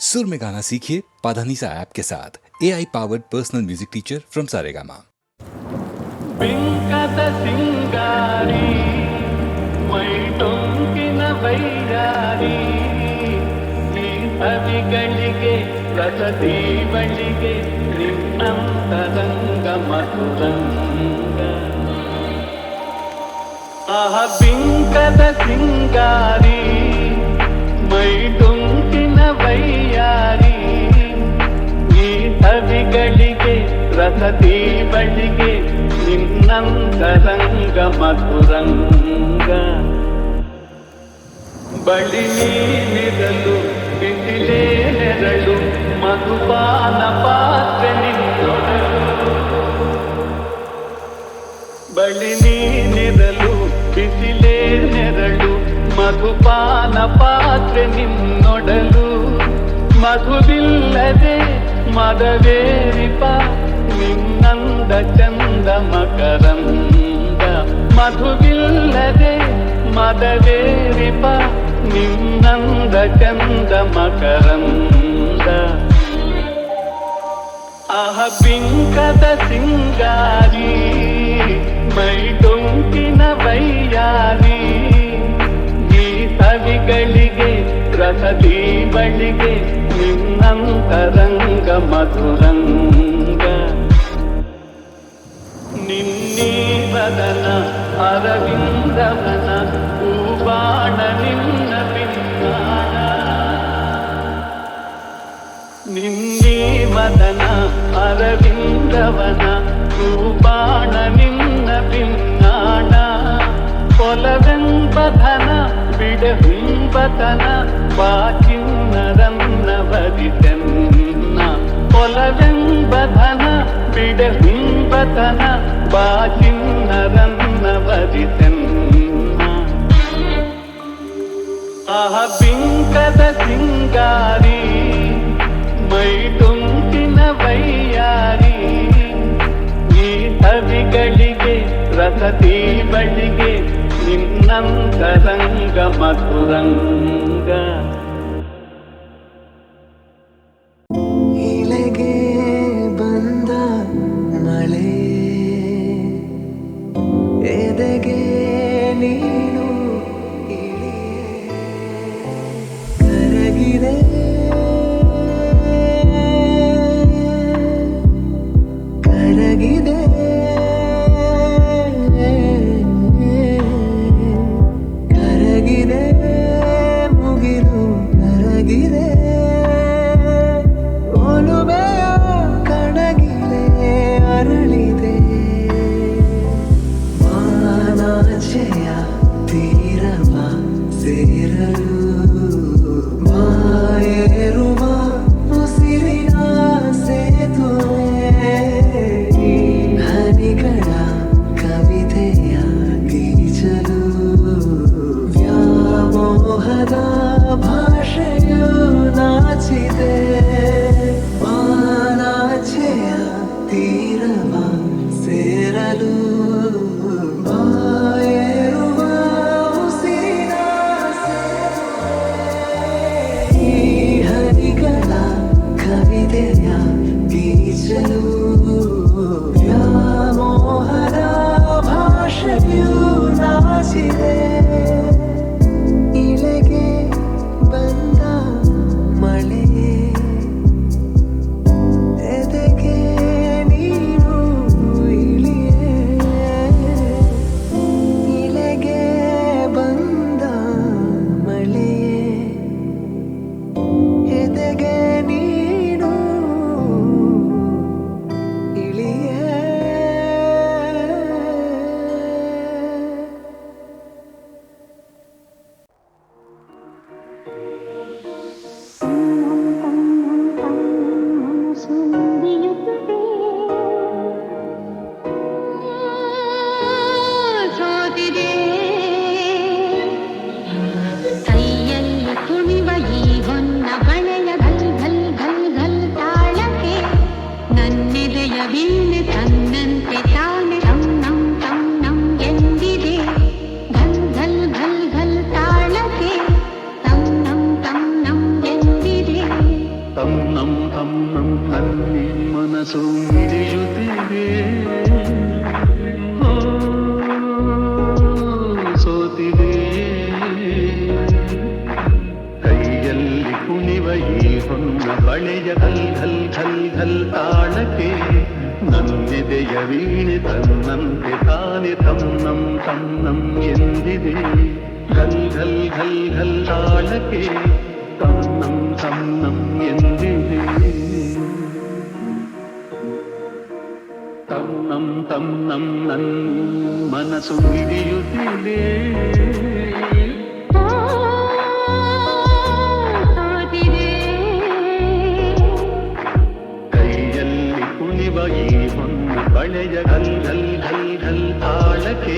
सुर में गाना सीखिए पाधानीसा ऐप के साथ। A I powered personal music teacher from Saregama ಅಹ ಬಿಂಕದ ಸಿಂಗಾರಿ ಮೈ ಡೊಂಕಿನ ಈ ರಸತಿ ಬಳಿಗೆ ನಿನ್ನಂತರಂಗ ಮಧುರಂಗ. ಬಳಿ ನೀನಿರಲು ಬಿಸಿಲೇ ನೆರಳು ಮಧುಪಾನ ಪಾತ್ರೆ ಬಳಿ ನೀನಿರಲು ಬಿಸಿಲೇ ನೆರಳು ಮಧುಪಾನ ಪಾತ್ರೆ ನಿನ್ನೊಡಲು. ಮಧುವಿಲ್ಲದೆ ಮದವೇರಿಪ ನಿನ್ನಂದ ಚಂದ ಮಕರಂದ ಮಧುವಿಲ್ಲದೆ ಮದವೇರಿಪ ನಿನ್ನಂದ ಚಂದ ಮಕರಂದ ಆಹ ಪಿಂಕದ ಸಿಂಗಾರಿ ಮೈ ಟೊಂಕಿನ ವೈಯಾರಿ ಈ ಸವಿಗಳಿಗೆ ರಸದಿ ಬಳಿಗೆ ನಿನ್ನಂತರಂಗ ಮಧುರಂಗ ನಿನ್ನೀ ಬದನ ಅರವಿಂದವನ ಹೂಬಾಣ ನಿನ್ನ ಪಿನ್ನಾಣ ನಿನ್ನೀ ಮದನ ಅರವಿಂದವನ ರೂಪಾಣ ನಿನ್ನ ಪಿನ್ನಾಣ ಕೊಲವೆಂಬಧನ ಬಿಡಹುಂಬತನ ಬಾಚಿನ್ನರನ್ನ ಬರಿತೆನ್ನ ಕೊಲವೆಂಬಧನ ಬಿಡಹುಂಬತನ ಬಾಚಿನ್ನರನ್ನ ಬರಿತೆನ್ನ ಆಹ ಬಿಂಕದ ಸಿಂಗಾರಿ ಮೈ ಟೊಂಕಿನ ವೈಯಾರಿ ಈ ಸವಿಗಳಿಗೆ ರಸದಿ ಬಳಿಗೆ ङ्गं कलङ्गमधुरङ्ग ಹಿಡಿಯುತ್ತಿದೆ ಓ, ಸೋತಿದೆ ಕೈಯಲ್ಲಿ ಕುಣಿವ ಈ ಹೊನ್ನ ಬಳೆಯ ಘಲ್ ಘಲ್ ಘಲ್ ಘಲ್ ತಾಳಕ್ಕೆ ನನ್ನೆದೆಯ ವೀಣೆ ತನ್ನಂತೆ ತಾನೆ ತನ್ನಂ ತನ್ನಂ ಎಂದಿದೆ ಘಲ್ ಘಲ್ ಘಲ್ ಘಲ್ ತಾಳಕ್ಕೆ ತನ್ನಂ ತನ್ನಂ ಎಂದಿದೆ ತನ್ನಂ ತನ್ನಂ ನನ್ ಮನಸ್ಸು ಹಿಡಿಯುತ್ತಿದೆ ಕೈಯಲ್ಲಿ ಕುಣಿವ ಈ ಹೊನ್ನ ಬಳೆಯ ಘಲ್ ಘಲ್ ಘಲ್ ಘಲ್ ತಾಳಕ್ಕೆ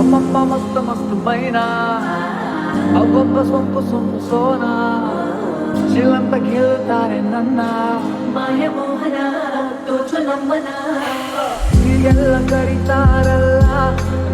అమ్మమ్మ మస్తు మస్తు పైన అవ్వమ్మ సొంపు సొంపు సోనా ಶ್ರೀಲಂತ ಕೇಳುತ್ತಾರೆ ನನ್ನ ಮಾಯಮೋಹನ ತೋಚು ನಮ್ಮನ. ಎಲ್ಲ ಕರೀತಾರಲ್ಲ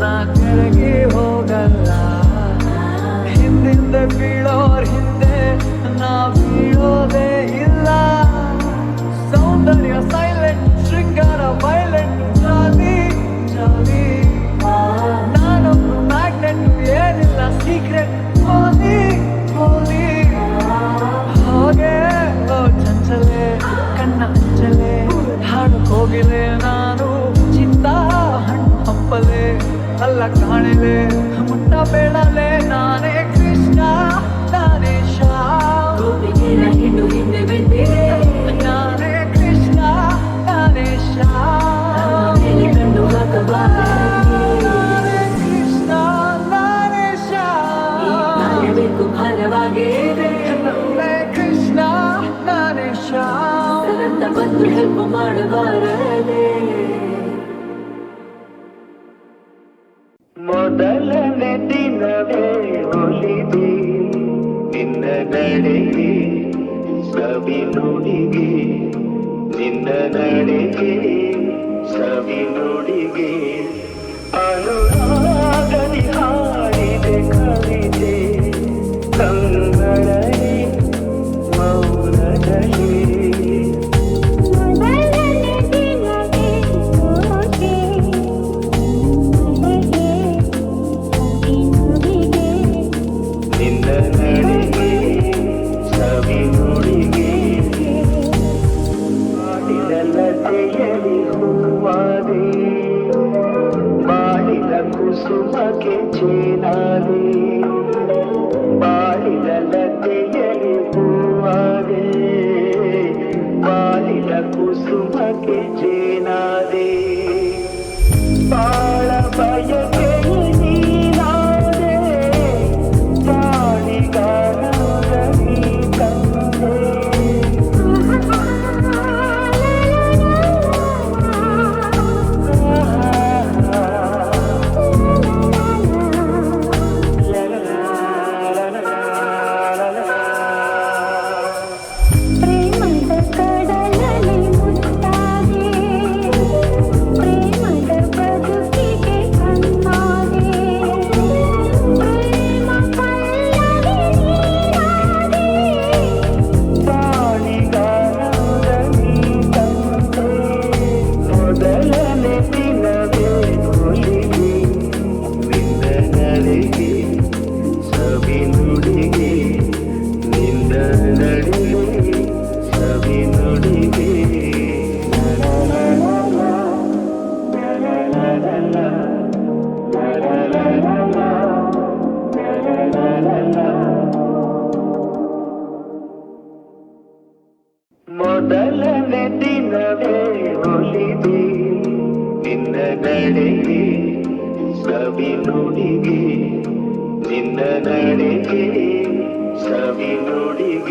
ನಾ ಕೆಳಗೆ ಹೋಗಲ್ಲ. ಹಿಂದಿಂದ ಬೀಳೋರ್ ಹಿಂದೆ ನಾ ಬೀಳೋದೇ ಇಲ್ಲ. ಸೌಂದರ್ಯ ಸೈಲೆಂಟ್ ಶೃಂಗಾರ ವೈಲೆಂಟ್ ಜಾಲಿ ಜಾಲಿ. ನಾನೊಂದು ಮ್ಯಾಗ್ನೆಟ್ ಏನಿಲ್ಲ ಸೀಕ್ರೆಟ್ ಹೋಲಿ ಹೋಲಿ ಕಣ್ಣ ಅಂಚಲೆ ಹಾಡು ಹೋಗಿಲೆ ನಾನು ಚಿತ್ತ ಹಣ್ಣು ಹಂಪಲೆ ಅಲ್ಲ ಕಾಣಲೆ ಮುಟ್ಟ ಬೇಡಲೆ ನಾನೇ ಮೊದಲನೇ ದಿನವೇ ಒಲಿದೆ ನಿನ್ನ ನಡೆಗೆ ಸವಿ ನುಡಿಗೆ ನಿನ್ನ ನಡೆಗೆ ಕುಸುಮಕ್ಕೆ ಚೇನಾದೆ ಬಾಳ ಬಯಕೆ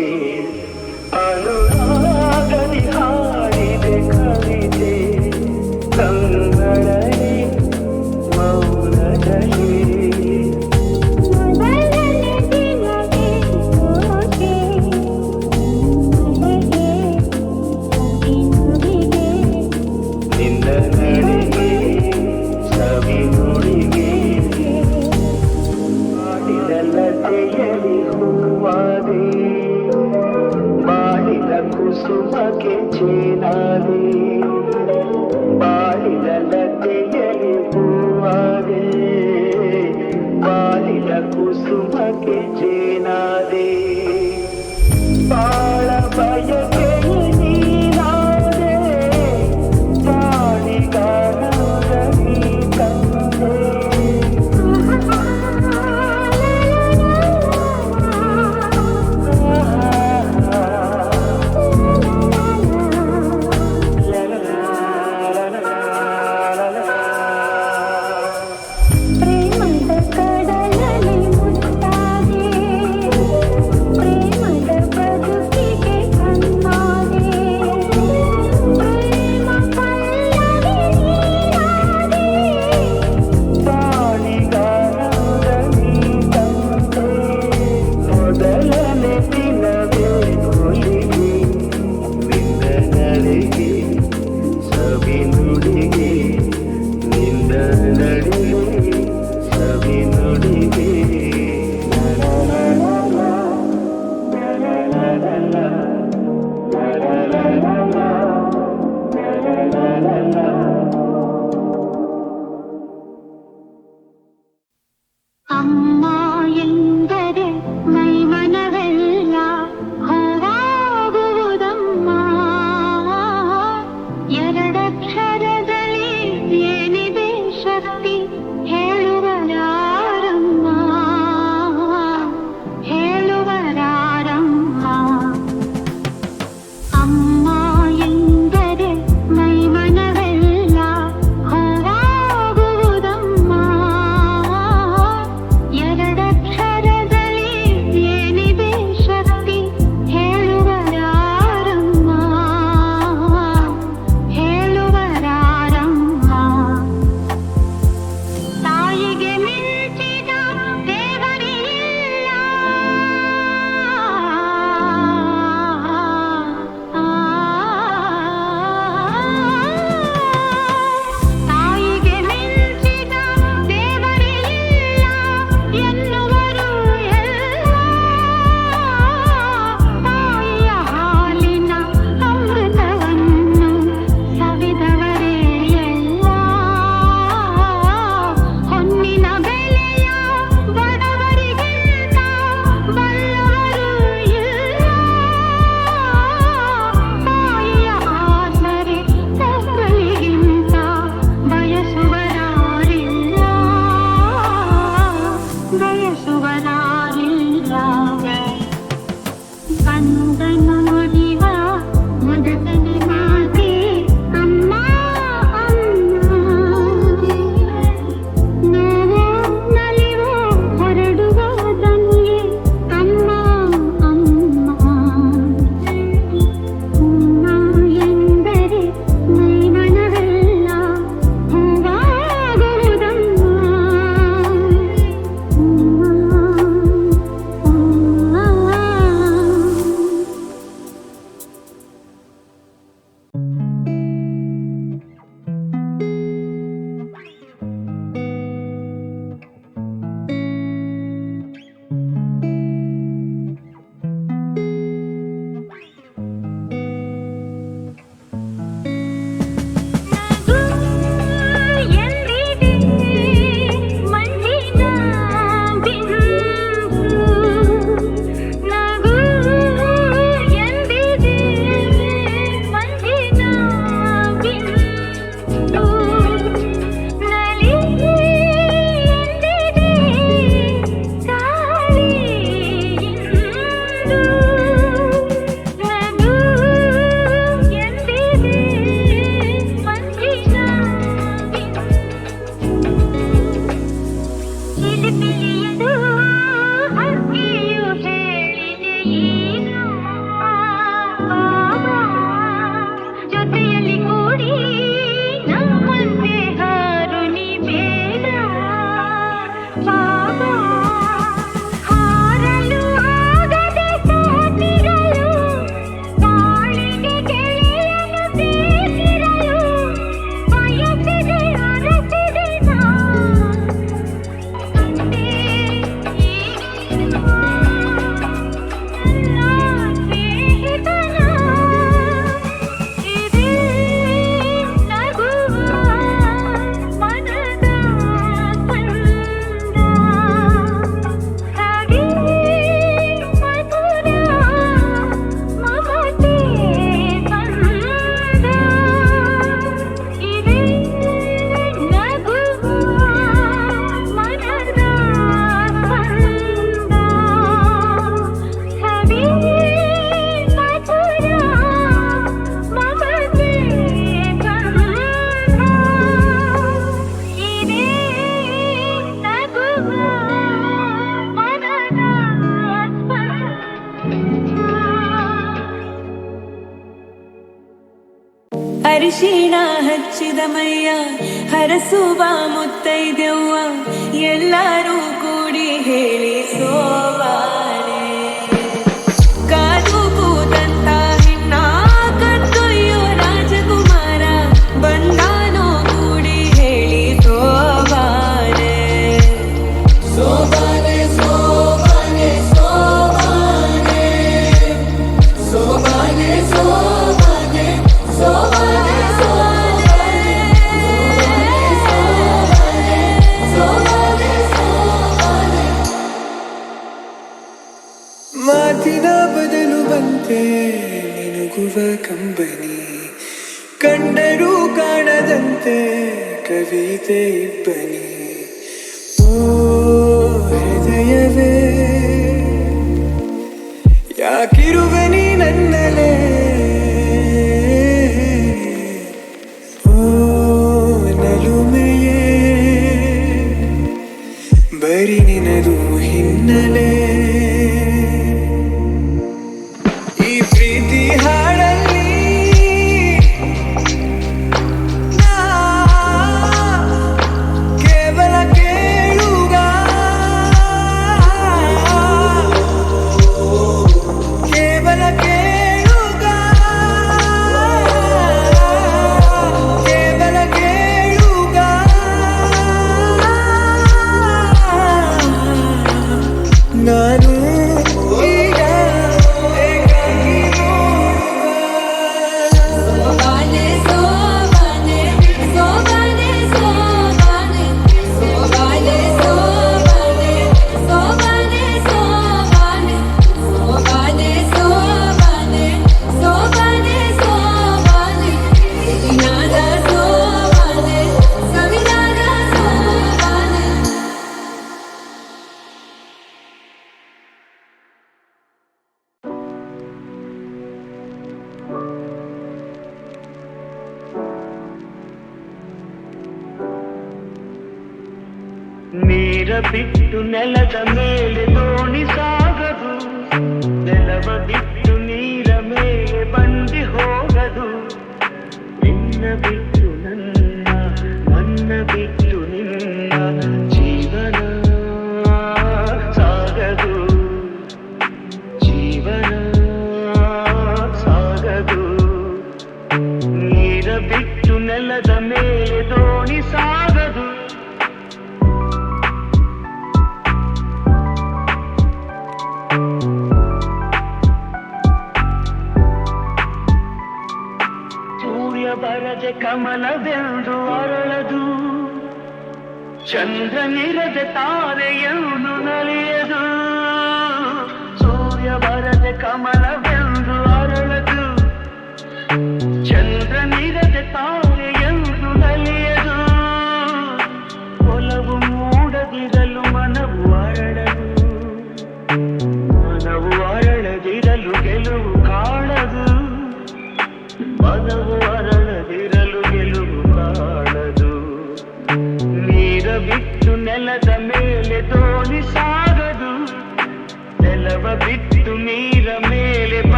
again. I തിരുവനി നന്നലേ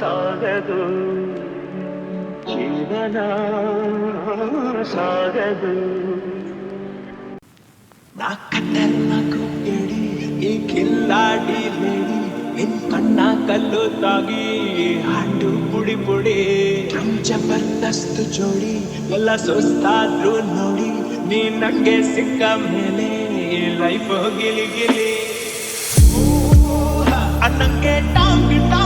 ಸಾಗದು. ಜೀವನ ಸಾಗದು. ನಾ ಕಣ್ಣು ಈ ಕಿಲ್ಲಾಡಿ ಬೇಡಿ ನಿನ್ ಕಣ್ಣ ಕಲ್ಲು ತಾಗಿ, ಹಾಡು ಪುಡಿ ಪುಡಿ. ಜಬರ್ದಸ್ತು ಜೋಡಿ, ಎಲ್ಲ ಸುಸ್ತಾದ್ರು ನೋಡಿ, ನೀ ನಂಗೆ ಸಿಕ್ಕ ಮೇಲೆ ಲೈಫ್ ಗಿಲಿ ಗಿಲಿ. ಅನ್ನಂಗೆ ಟಾಂಗ್ ಟಾಂಗ್.